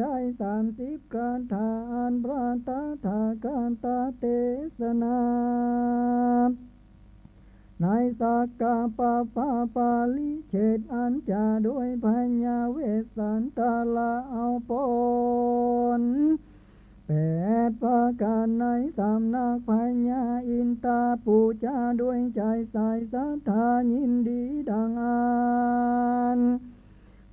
ได้สามสิบการทาอันพระตาถาการตาเทศนาในสักกาปาปาปาลิเฉดอันจะด้วยพญาเวสันตาลาเอาปนแปดประการในสามนักพญาอินตาปูจาด้วยใจใสศรัทธายินดีดังอัน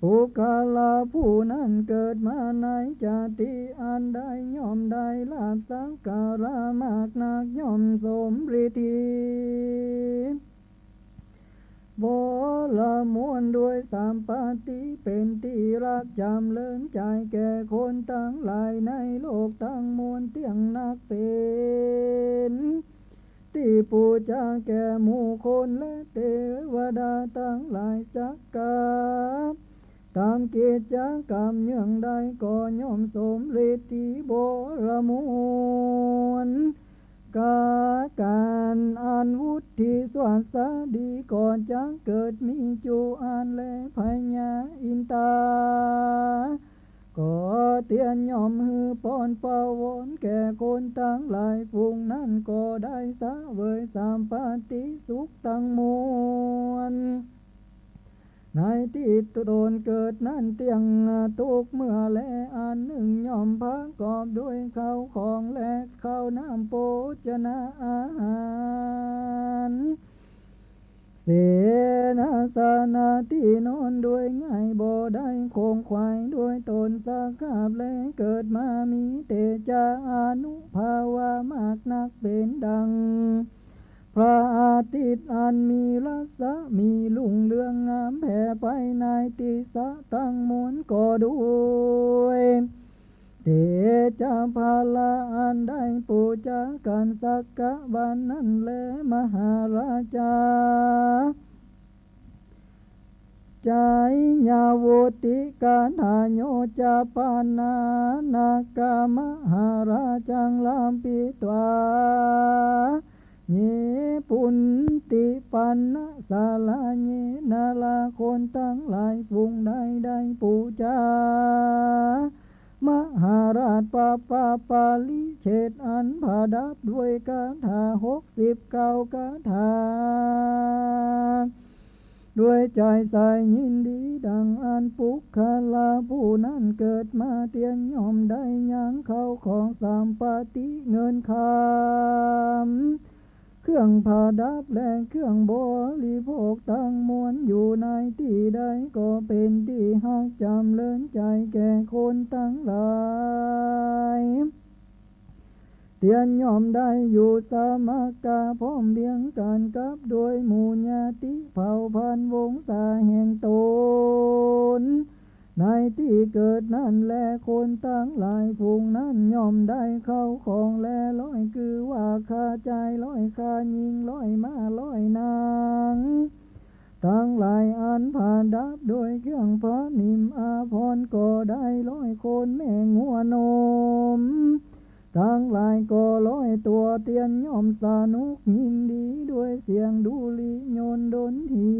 ผู้กาลาผู้นั้นเกิดมาในจาติอันใดย่อมได้ลาบสังการามากนักย่อมสมฤทธิบละมวนด้วยสามปาติเป็นที่รักจำเลินใจแก่คนทั้งหลายในโลกทั้งมวลเตียงนักเป็นที่ปูจาแก่หมู่คนและเทวดาทั้งหลายจักกา ตามกิจกรรมยังใดก็ย่อมสมฤทธิบละมวนกาการอันวุฒิสวัสดีก่อนจังเกิดมีจูอันและพญาอินตาก็เตียนย่อมฮือปอนปาวอนแก่คนทั้งหลายฟุงนั้นก็ได้สะเวยสามปาติสุขตั้งมวล ในที่ตุโดนเกิดนั้นเตียงทุกเมื่อและอันหนึ่งย่อมพักกอบด้วยข้าวของและข้าวน้ำโภชนะอาหารเสนาสนาที่นอนด้วยง่ายบ่ได้คงควายด้วยตนสาขาบและเกิดมามีเตจาอนุภาวามากนักเป็นดัง พระอาทิตย์อันมีรัศมีลุ่งเรืองงามแผ่ไปในติสะตั้งมวลก็ด้วยเทจาภาลาอันได้ปูจากันสักกะวันนั้นแลมหาราชาใจญาวติการหาโยจาปานานากามหาราจังลามปิตวา เยปุนติปันนะสาลาเยนาลาคนทั้งหลายฟุงได้ได้ปูจามหาราชปาปาปาลิเฉดอันผาดับด้วยกาถาหกสิบเก้ากาถา ด้วยใจใสยินดีดังอันปุกคาลาผู้นั้นเกิดมาเตียนยอมได้ยังเขาของสามปาติเงินคำ เครื่องผ่าดับและเครื่องบริโภคตั้งมวลอยู่ในที่ใดก็เป็นที่หักจำเลินใจแก่คนตั้งหลายเตียนยอมได้อยู่สามากาพร้อมเบียงกันกับโดยหมู่ญาติเผ่าพันวงศาแห่งตน ในที่เกิดนั่นแลคนตั้งหลายพุงนั้นยอมได้เข้าของแลร้อยคือว่าคาใจร้อยคายิงร้อยมาร้อยนางทั้งหลายอันผ่านดับโดยเครื่องพระนิมอาพรก็ได้ร้อยคนแม่งัวนมทั้งหลายก็ร้อยตัวเตียนย่อมสนุกยินดีด้วยเสียงดูลีโยนดนที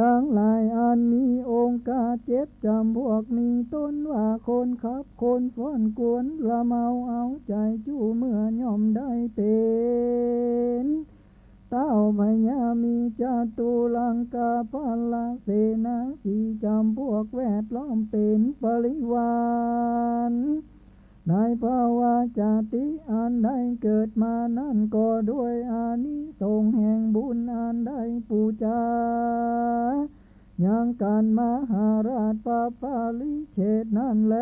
ทั้งหลายอันมีองค์กาเจ็ดจำพวกนี้ต้นว่าคนขับคนฟ้อนกวนละเมาเอาใจจู้เมื่อย่อมได้เป็นเต้าพญามีจาตุลังกาพาลาเสนาสีจำพวกแวดล้อมเป็นปริวาร ในภาวะจาติอันใดเกิดมานั่นก็ด้วยอานิสงส์แห่งบุญอันใดปูจายังการมหาราชปาปาลิเชตนั่นแล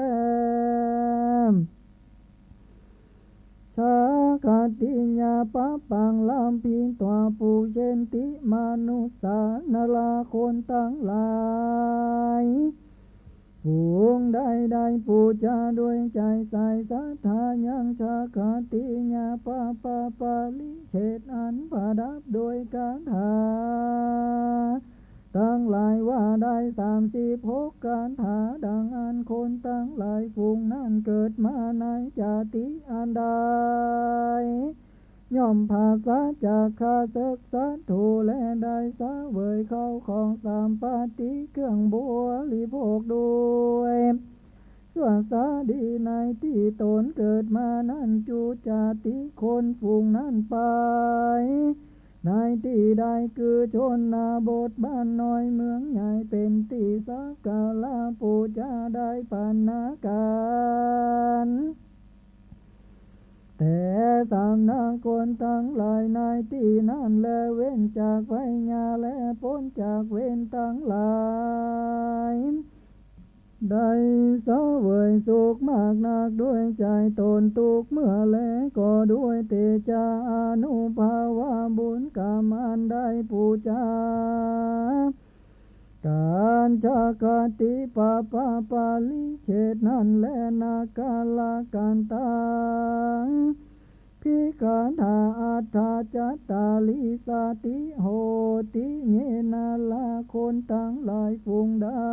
ชาคาติญาปะปังลำพิงตัวปูเชนติมนุสสานลาคนตั้งหลาย ผูงได้ได้ปูจาด้วยใจใสศรัทธายังชาคาติญาปะปะปาลิเชตอันประดับโดยการถาตั้งหลายว่าได้สามสิบหกการถาดังอันคนตั้งหลายฟุงนั่นเกิดมาในจาติอันใด ย่อมภาษาจากข้าศึกศัตูและได้สาเวยเข้าของสามปาติเครื่องบัวลิโภคด้วยส่วนสาดีในที่ตนเกิดมานั่นจูจาติคนฝูงนั่นไป ในที่ใดคือชนนาบทบ้านน้อยเมืองใหญ่เป็นที่สักการะปูจาได้ปานาการ แต่สามนางคนทั้งหลายในที่นั้นและเว้นจากไฟญาและพ้นจากเว้นทั้งหลายได้เสวยสุขมากนักด้วยใจตนตุกเมื่อแลก็ด้วยเตจาอนุภาวะบุญกรรมอันได้ปูจา การจากติปาปาปาลิเชตนั้นและนากาลาการตังพิการหาอัฏฐาจัตตาลิสาติโหติเยนาลาคนตั้งหลายฟุงได้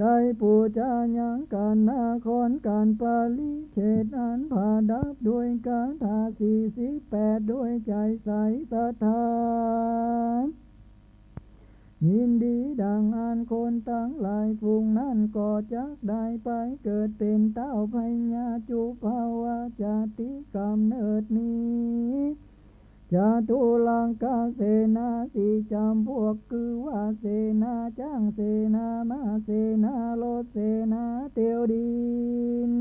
ได้ปูจายังการนาคอนการปาลิเชตอันผาดับด้วยการทาสี่สิบแปดด้วยใจใสศรัทธา ยินดีดังอันคนตั้งหลายฟุงนั่นก็จักได้ไปเกิดเป็นเต้าพญาจุภาวะจาติกรรมเนิดนี้จาตุลังกาเสนาสีจำพวกคือว่าเสนาจ้างเสนามาเสนาโลดเสนาเตียวดิน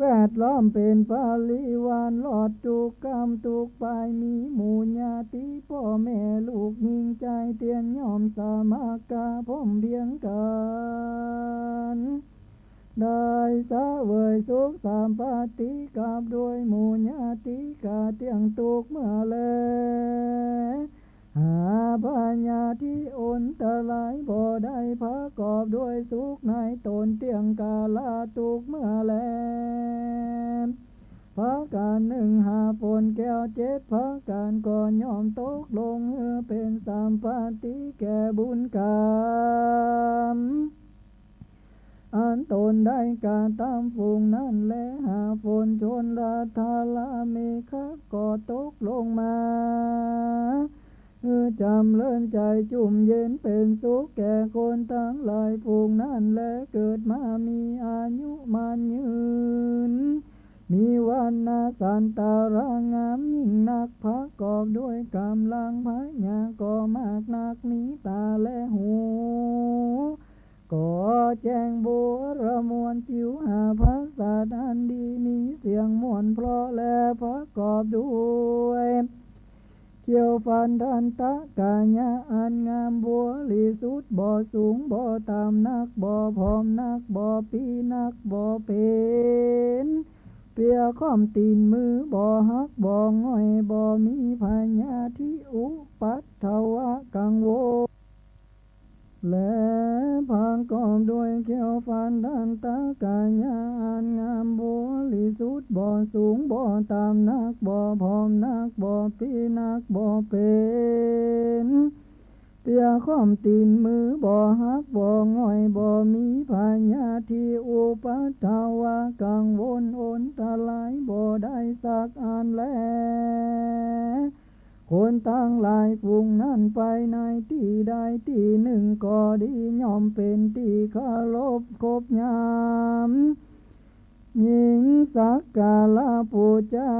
แวดล้อมเป็นปาลิวานหลอดทุกกรรมทุกปลายมีหมู่ญาติพ่อแม่ลูกยิงใจเตียนยอมสามากาพ่อมเพียงกันได้สาเวยสุขสามปาติกับด้วยหมู่ญาติกาเตียงตุกเมื่อแล หาปัญญาที่อนตรายบ่ได้พระกอบด้วยสุขในตนเตียงกาลาตุกเมื่อแลพระการหนึ่งหาฝนแก้วเจ็ดพระการก่อนยอมตกลงเออเป็นสามปาติแก่บุญกรรมอันตนได้การตามฝูงนั่นและหาฝนชนราธาลาเมฆะก็ตกลงมา เออจำเลื่อนใจจุ่มเย็นเป็นสุขแก่คนทั้งหลายฝูงนั่นและเกิดมามีอายุมันยืน มีวันนาสันตารางามยิ่งนักพักกอบด้วยกำลังพญาก็มากนักมีตาและหูก็แจ้งบัวระมวลจิวหาภาษาอันดีมีเสียงมวนเพราะและประกอบด้วย เกี่ยวฟันดันตะกาญาอันงามบัวลีสุดบ่อสูงบ่อตามนักบ่อพร้อมนักบ่อปีนักบ่อเป็นเปียข้อมตีนมือบ่อหักบ่อง่อยบ่มีพญาที่อุปัตถวะกังโวและพังกอบด้วยเขียวฟันดันตากายานงามบัว ลิสุดบ่สูงบ่ตามนักบ่พร้อมนักบ่ปีนักบ่เป็นเปียข้อมตีนมือบ่หักบ่ง่อยบ่มีพญาที่อุปัตถวะกังวลอนตะลายบ่ได้สักอันแลคนตั้งหลายฟุงนั่นไปในที่ใดที่หนึ่งก็ดีย่อมเป็นที่คารพคบยาม หญิงสักกาลาปูจา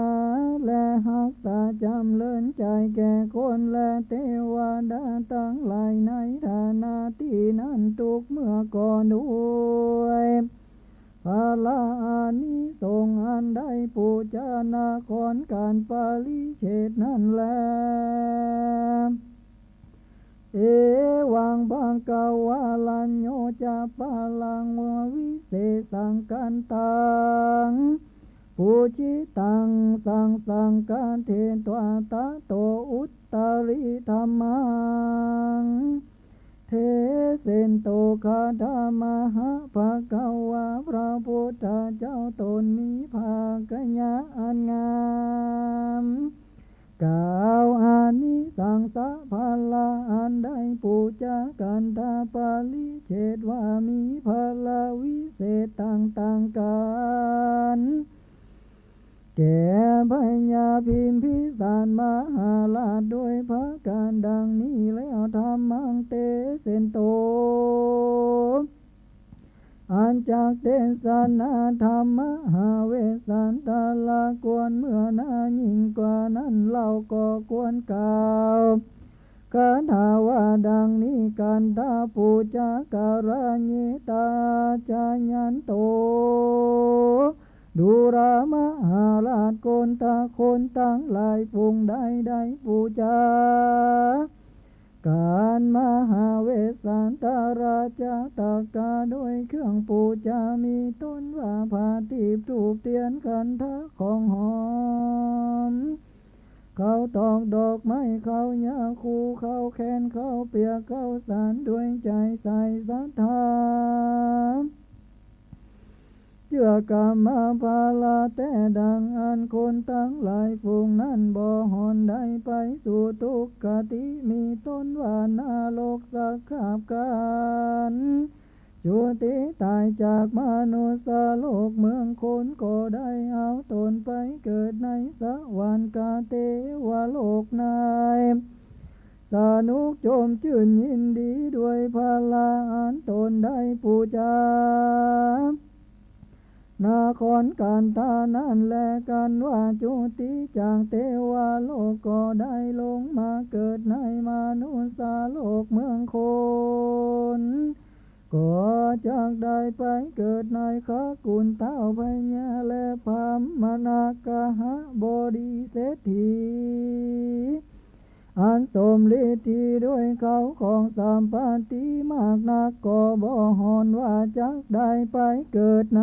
และหักษาจำเลินใจแก่คนและเทวดาตั้งหลายในฐานาที่นั้นทุกเมื่อก่อนด้วยพาลาอานิสงอันได้ปูจานาคอนการปาลิเชตนั่นแล เอวังบังกาวาลัญโยจะปาลังววิเศษสังกันตังปูชิตังสังสังกันเทนตวตาโตอุตตริธรรมัง เทเสนโตคาธามหะภะคะวะพระพุทธเจ้าตนมีภาคยะอันงามานมหาลาด้วยพระการดังนี้แล้วธรรมังเตเสนโตอันจากเตสนาธรรมหาเวสันตาลากวนเมื่อนายิ่งกว่านั้นเราก็ควรกล่าวคาถาว่าดังนี้กันตาปูจาการณิตาจายันโต ดูรามหาราชโกนตาคนตั้งหลายฟุงได้ได้ปูจาการมหาเวสสันตาราชาตากาด้วยเครื่องปูจามีต้นว่าผาตีบถูกเตียนขันทะของหอม เขาตอกดอกไม้เขายาคูเขาแคนเขาเปียกเขาสารด้วยใจใส่ศรัทธา เชื่อกรรมาภาลาแต่ดังอันคนตั้งหลายฝูงนั้นบ่หอนได้ไปสู่ทุกขติมีต้นว่านาโลกสักขาบกันจุติตายจากมนุษย์โลกเมืองคนก็ได้เอาตนไปเกิดในสวรรค์กาเทวโลกนายสนุกโจมชื่นยินดีด้วยพลาอันตนได้ปูจา นาคอนการตานั่นแลกันว่าจุติจากเทวโลกก็ได้ลงมาเกิดในมนุษย์โลกเมืองคนก็จากได้ไปเกิดในขากุลเต้าพญาและพามมนากะหะบดีเศรษฐี อันสมฤทธิด้วยเขาของสามปาติมากนักก็บ่หอนว่าจักได้ไปเกิดไหน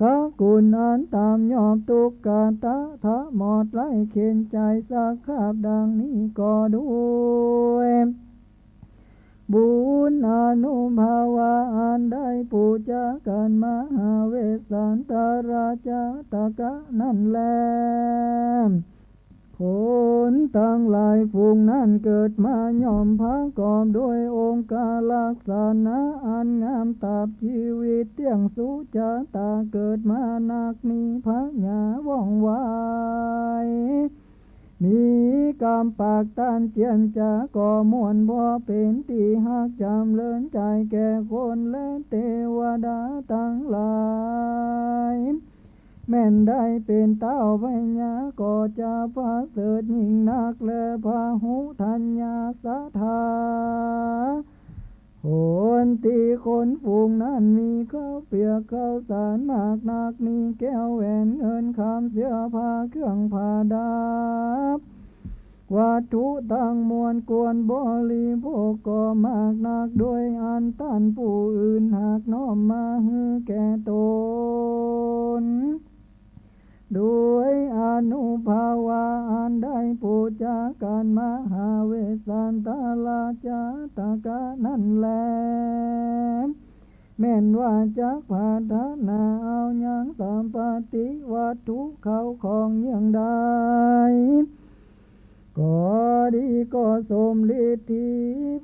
ข้ากุณอันตามยอมตุกกาตะทะหมอดไล่เข็นใจสักขาบดังนี้ก็ด้วยบุญอนุภาวาอันได้ปูจากันมหาเวสันตราชาตกะนั่นแหล คนตั้งหลายฝูงนั้นเกิดมาย่อมพากกอบด้วยองค์การลักษณะอันงามตาบชีวิตเที่ยงสุจาตาเกิดมานักมีพระญาว่องไวมีกามปากตานเจียนจาก่อมวนพอเป็นตีหักจำเลินใจแก่คนและเทวดาทั้งหลาย แม่นได้เป็นเต้าพญาก็จะพาเสดยิ่งนักและพาหุทัญญาสะทาโหนตีคนฝูงนั้นมีข้าวเปียกข้าวสารมากนักมีแก้วแหวนเงินคำเสื้อผ้าเครื่องผ้าดาบวัตถุต่างมวลกวนบริโภคก็มากนักด้วยอันต้านผู้อื่นหากน้อมมาฮือแก่ตน ด้วยอนุภาวาอันได้ปูจาการมหาเวสันตาลาจาตากะนั่นแลแม่นว่าจักพาธนาเอาอย่างสัมปติวัตถุเขาของอย่างใดก็ดีก็สมฤทธิ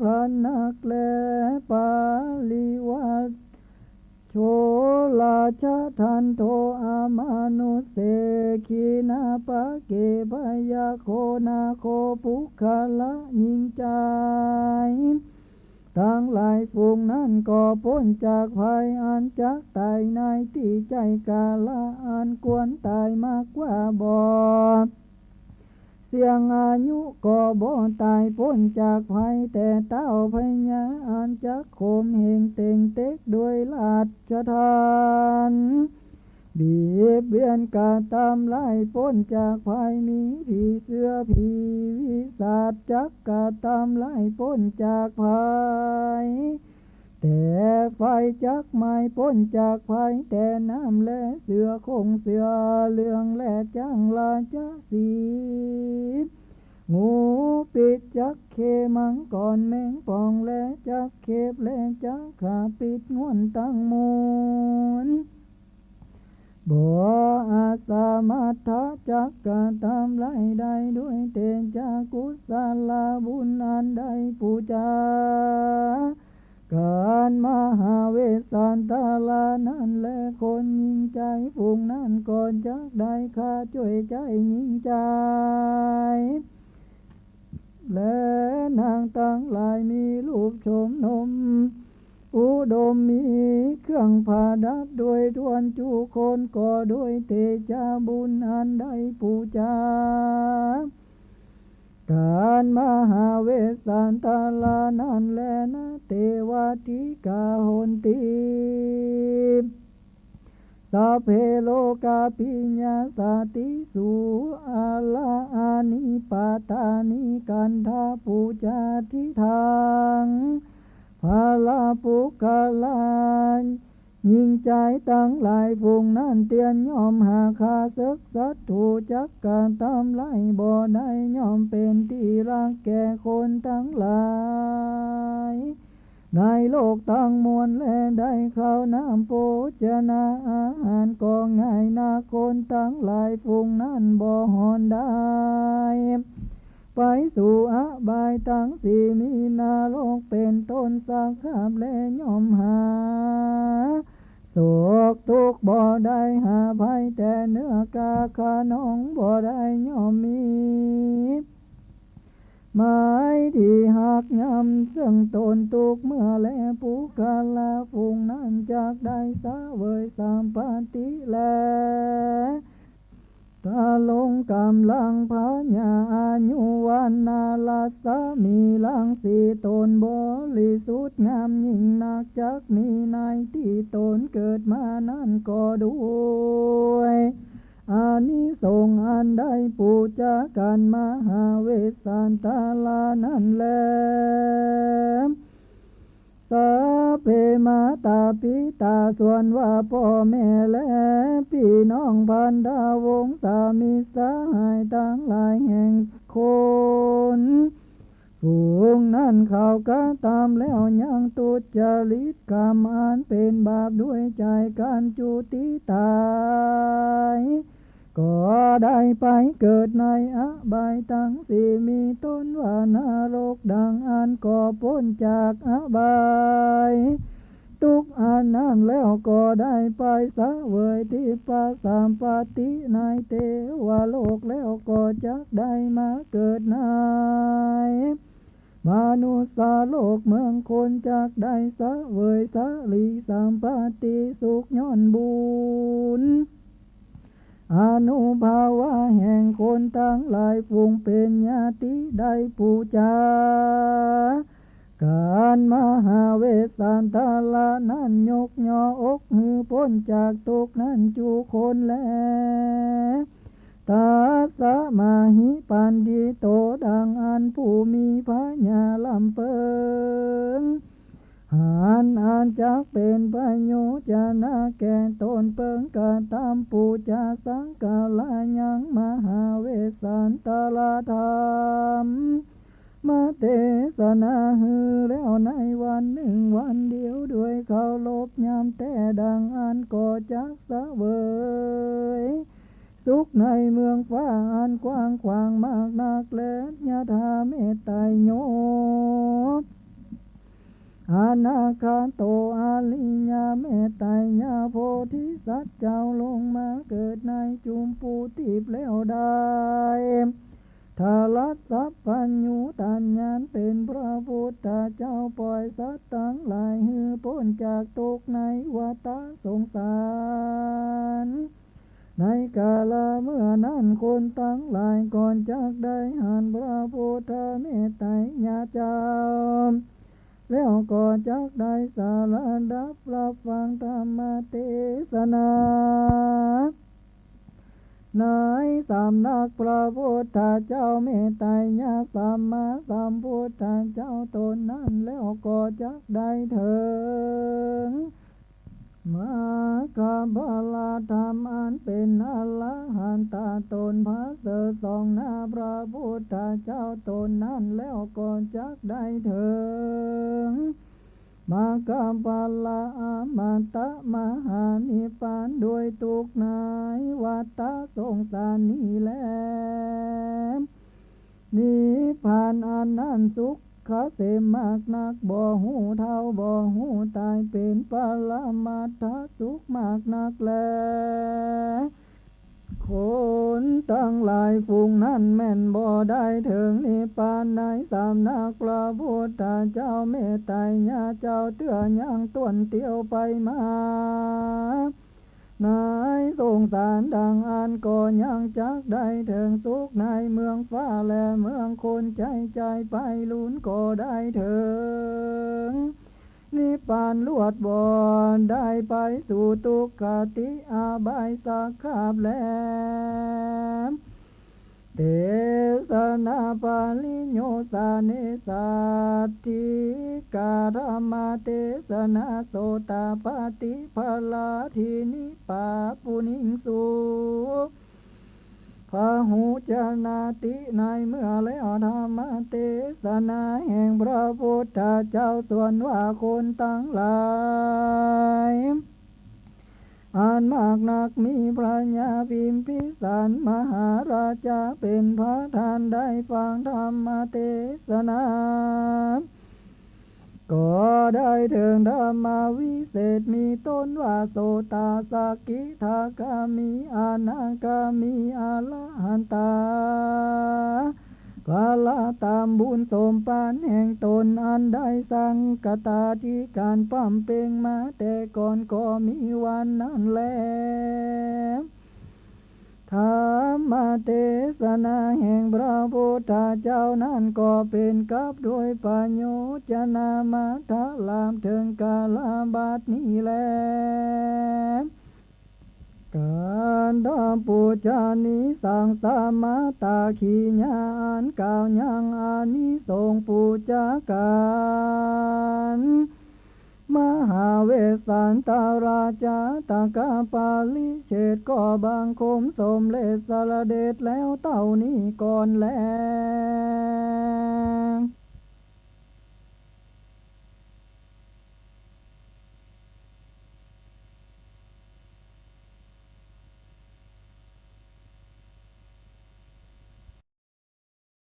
พันนักแลปาลิวัต โชลาชะทันโทอามานุเสขีนาปะเกปยาโคนาโคปุคละยิงใจทั้งหลายฝูงนั้นก็พ้นจากภัยอันจักตายในที่ใจกาละอันควรตายมากกว่าบอด เสียงอายุก็บ่ตายพ้นจากภัยแต่เต้าพญาอันจักโคมเหงเต็งเต็กด้วยลาดชทานบีบเบียนกาตามไล่พ้นจากภัยมีผีเสื้อผีวิสัตจักกาตามไล่พ้นจากภัย แต่ไฟจักไม่พ้นจากภัยแต่น้ำและเสือคงเสือเลืองและจังลาจะสีงูปิดจักเคมังก่อนแมงปองและจักเคบและจักขาปิดงวนตั้งมูลบ่อาสามัทะจักกะตามไล่ได้ด้วยเตจากุศลาบุญอันใดปูจา การมหาเวสสันตาลานั่นแลคนยิงใจฝูงนั่นก่อนจักได้ข้าช่วยใจยิงใจ และนางตั้งหลายมีรูปโฉมนม อุดมมีเครื่องผาดับด้วยทวนจูคนก่อด้วยเตจาบุญอันใดปูจา การมหาเวสสันตาลานันแลนะเทวทิกาหนติสัพเพโลกาปิญญาสติสุอาลาอานิปาตานิกันทาปูจาทิทางภาลาปุกาลาน ยิงใจตั้งหลายพุงนั่นเตียนยอมหาคาศึกสัตถูจักการตามไล่บ่ได้ยอมเป็นที่รักแก่คนทั้งหลายในโลกตั้งมวลแลได้เข้าน้ำโภชนาอาหารก็ง่ายนาคนทั้งหลายพุงนั่นบ่หอนได้ ไปสู่อบายตั้งสี่มีนาโลกเป็นต้นสักขับและยอมหา สุขทุกบ่ได้หาภัยแต่เนื้อกาขานองบ่ได้ยอมมีหมายที่หักยำซึ่งตนตุกเมื่อแลปูกาลาฟุงนั้นจากได้สาเวยสามปาติแล ตาลงกำลังพาญาอายุวันนาลาสามีลังสีตนบริสุทธิ์งามยิ่งนักจักมีในที่ตนเกิดมานั่นก็ด้วยอานิสงส์อันได้ปูจากันมหาเวสสันตาลานั่นแล ตาส่วนว่าพ่อแม่และพี่น้องพันดาวงสามีสาหายทั้งหลายแห่งคนฝูงนั่นเขาก็ตามแล้วยังตุจริตกรรมอันเป็นบาปด้วยใจการจุติตายก็ได้ไปเกิดในอบายตั้งสี่มีต้นว่านรกดังอันก่อพ้นจากอบาย ทุกอันนั้นแล้วก็ได้ไปสะเวยที่ปาสามปาติในเทวโลกแล้วก็จักได้มาเกิดในมนุษย์โลกเมืองคนจักได้สะเวยสะลีสามปาติสุขย้อนบุญอนุภาวะแห่งคนทั้งหลายฟุงเป็นญาติได้ปูจา การมหาเวสสันตาลานั้นยกยออกหือพ้นจากทุกนั้นจูคนแลตาสมาหิปันดิโตดังอันผู้มีพระญาลำเปิงหานอันจักเป็นประโยชนะแก่ตนเปิงกาตามปูจาสังกาลายังมหาเวสสันตลาธรรม มาเทศนาฮือแล้วในวันหนึ่งวันเดียวด้วยเขาลบยามแต่ดังอันก่อจักสะเวยสุขในเมืองฟ้าอันกว้างขวางมากนักและยะธาเมตไตโยอานาคาโตอาลิยาเมตไตยาโพธิสัตว์เจ้าลงมาเกิดในจุมปูติบแล้วได้ ทาลัสสัพพัญญูตัญญานเป็นพระพุทธเจ้าปล่อยสัตว์ทั้งหลายฮือพ้นจากทุกในวัฏสงสาร ในกาลเมื่อนั้นคนทั้งหลายก่อนจากได้หันพระพุทธเมตไตรญาเจ้าแล้วก็จักได้สารดับรับฟังธรรมเทศนา ในสำนักพระพุทธเจ้าเมตไตรญาสัมมาสัมพุทธเจ้าตนนั้นแล้วก็จักได้เถิงมาคาบาลาธรรมอันเป็นอรหันตาตนพระเสดสองนาพระพุทธเจ้าตนนั้นแล้วก็จักได้เถิง มากาบาลาอามาตะมหานิพานด้วยทุกนายวัตตะสงสารนี้แลนิพานอันนั้นสุขขาเสมมากนักบ่หูเท่าบ่หูตายเป็นปรมาทสุขมากนักแล คนตั้งหลายฝูงนั้นแม่นบ่ได้ถึงนิพพานในสามนักพระพุทธเจ้าเมตไตรญาเจ้าเตือยังต้วนเตียวไปมานายสงสารดังอันก็ยังจักได้ถึงสุขในเมืองฟ้าและเมืองคนใจใจไปลุ้นก็ได้ถึง นิพพานลวดบอนได้ไปสู่ทุกขติอาบายสักขาบแลมเตสนาปาลิโยสาเนสัตติกาธรรมาเตสนาโสตาปฏิภาลาทินิปาปุนิงสุ พาหูจนาติในเมื่อแล้วธรรมเทศนาแห่งพระพุทธเจ้าส่วนว่าคนตั้งหลายอ่านมากนักมีพระญาพิมพิสารมหาราชาเป็นพระทานได้ฟังธรรมเทศนา ก็ได้ถึงธรรมาวิเศษมีต้นว่าโสตาสกกิทากามีอานาคามีอาลหันตากาลาตามบุญสมปานแห่งตนอันได้สังกตาที่การปั้มเป่งมาแต่ก่อนก็มีวันนั้นแล ธรรมเทศนาแห่งพระพุทธเจ้านั้นก็เป็นกับด้วยปัญโยจนามาทะลามถึงกาลาบาทนี้แลการดอมปูจานิสังสมาตาขีญาอันกล่าวยังอานิสงปูจาการ มหาเวสสันตาราชาตากาปาลิเฉดก็บางคมสมเลสารเดชแล้วเต่านี้ก่อนแล้ว